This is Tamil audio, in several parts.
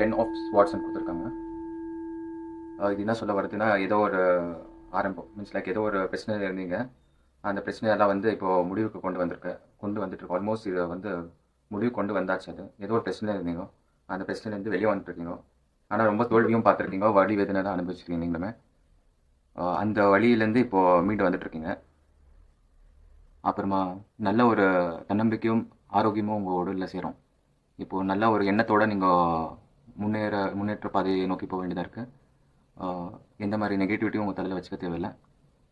டென் ஆஃப் வாட்ஸ்ன்னு கொடுத்துருக்காங்க. இது என்ன சொல்ல வருதுன்னா ஏதோ ஒரு ஆரம்பம். மீன்ஸ் லைக் ஏதோ ஒரு பிரச்சனையில் இருந்தீங்க. அந்த பிரச்சனையெல்லாம் வந்து இப்போது முடிவுக்கு கொண்டு வந்திருக்கு. கொண்டு வந்துட்டு ஆல்மோஸ்ட் இதை வந்து முடிவு கொண்டு வந்தாச்சு அது. ஏதோ ஒரு பிரச்சனை இருந்தீங்க. அந்த பிரச்சனையிலேருந்து வெளியே வந்துட்டுருக்கீங்க. ஆனால் ரொம்ப தோல்வியும் பார்த்துருக்கீங்க. வழி வேதனைலாம் அனுபவிச்சிருக்கீங்க நீங்களுமே. அந்த வழியிலேருந்து இப்போது மீண்டு வந்துட்டுருக்கீங்க. அப்புறமா நல்ல ஒரு தன்னம்பிக்கையும் ஆரோக்கியமும் உங்கள் உடலில் சேரும். இப்போது நல்ல ஒரு எண்ணத்தோடு நீங்கள் முன்னேற முன்னேற்ற பாதையை நோக்கி போக வேண்டியதாக இருக்குது எந்த மாதிரி நெகட்டிவிட்டியும் உங்கள் தலையில் வச்சுக்க தேவையில்லை.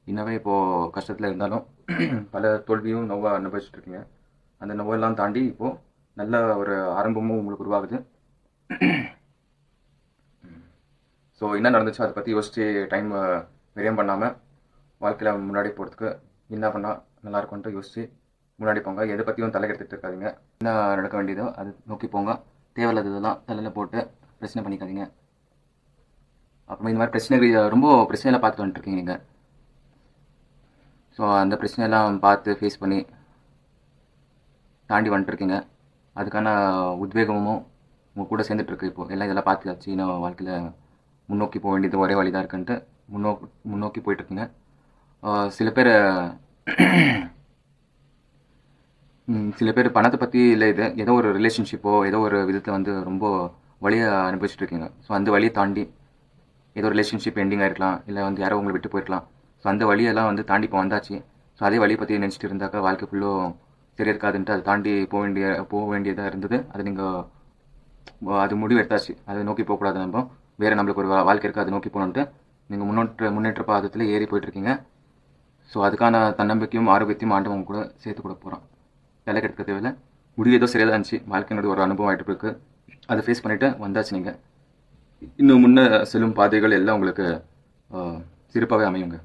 இன்னவே இப்போது கஷ்டத்தில் இருந்தாலும் பல தோல்வியும் நோவாக அனுபவிச்சுட்டு இருக்கீங்க அந்த நோவெல்லாம் தாண்டி இப்போது நல்ல ஒரு ஆரம்பமும் உங்களுக்கு உருவாகுது. ஸோ என்ன நடந்துச்சு? அதை பற்றி யோசிச்சு டைம் விரயம் பண்ணாமல் வாழ்க்கையில் முன்னாடி போகிறதுக்கு என்ன பண்ணால் நல்லா இருக்கும்ன்ட்டு யோசிச்சு முன்னாடி போங்க. எதை பற்றியும் தலைக்கெடுத்துட்டு இருக்காதிங்க. என்ன நடக்க வேண்டியதோ அது நோக்கி போங்க. தேவையில்லாததெல்லாம் தலையில் போட்டு பிரச்சனை பண்ணிக்காதீங்க. அப்புறமா இந்த மாதிரி பிரச்சனை ரொம்ப பிரச்சனையெல்லாம் பார்த்துட்டு வந்துட்டுருக்கீங்க நீங்கள் ஸோ அந்த பிரச்சனையெல்லாம் பார்த்து ஃபேஸ் பண்ணி தாண்டி வந்துட்டுருக்கீங்க அதுக்கான உத்வேகமும் உங்கள் கூட சேர்ந்துட்டுருக்கு இப்போ. எல்லாம் இதெல்லாம் பார்த்துக்காச்சு நான் வாழ்க்கையில் முன்னோக்கி போக வேண்டியது ஒரே வழி தான் இருக்குன்ட்டு முன்னோக்கி முன்னோக்கி போயிட்டுருக்குங்க சில பேர் சில பேர் பணத்தை பற்றி இல்லை இது ஏதோ ஒரு ரிலேஷன்ஷிப்போ ஏதோ ஒரு விதத்தில் வந்து ரொம்ப வழியை அனுபவிச்சுட்டு இருக்கீங்க. ஸோ அந்த வழியை தாண்டி ஏதோ ரிலேஷன்ஷிப் எண்டிங் ஆகிருக்கலாம் இல்லை வந்து யாரோ உங்களை விட்டு போயிருக்கலாம். ஸோ அந்த வழியெல்லாம் வந்து தாண்டி இப்போ வந்தாச்சு. ஸோ அதே வழியை பற்றி நினச்சிட்டு இருந்தாக்கா வாழ்க்கை ஃபுல்லும் சரி இருக்காதுன்ட்டு அதை தாண்டி போக வேண்டிய போக வேண்டியதாக இருந்தது. அது நீங்கள் அது முடிவு எடுத்தாச்சு. அதை நோக்கி போகக்கூடாது நம்ம. வேறு நம்மளுக்கு ஒரு வா- வாழ்க்கை இருக்குது அதை நோக்கி போகணுன்ட்டு நீங்கள் முன்னோட்ட முன்னேற்ற பாதத்தில் ஏறி போயிட்டுருக்கீங்க ஸோ அதுக்கான தன்னம்பிக்கையும் ஆரோக்கியத்தையும் ஆண்டவங்க கூட சேர்த்து கூட போகிறான் வேலை கிடைக்க தேவையில்லை முடிவு ஏதோ சரியாக தான் இருந்துச்சு வாழ்க்கையினுடைய ஒரு அனுபவம் ஆகிட்டு இருக்கு அதை ஃபேஸ் பண்ணிவிட்டு வந்தாச்சு நீங்கள் இன்னும் முன்ன செல்லும் பாதைகள் எல்லாம் உங்களுக்கு சிறப்பாகவே அமையுங்க.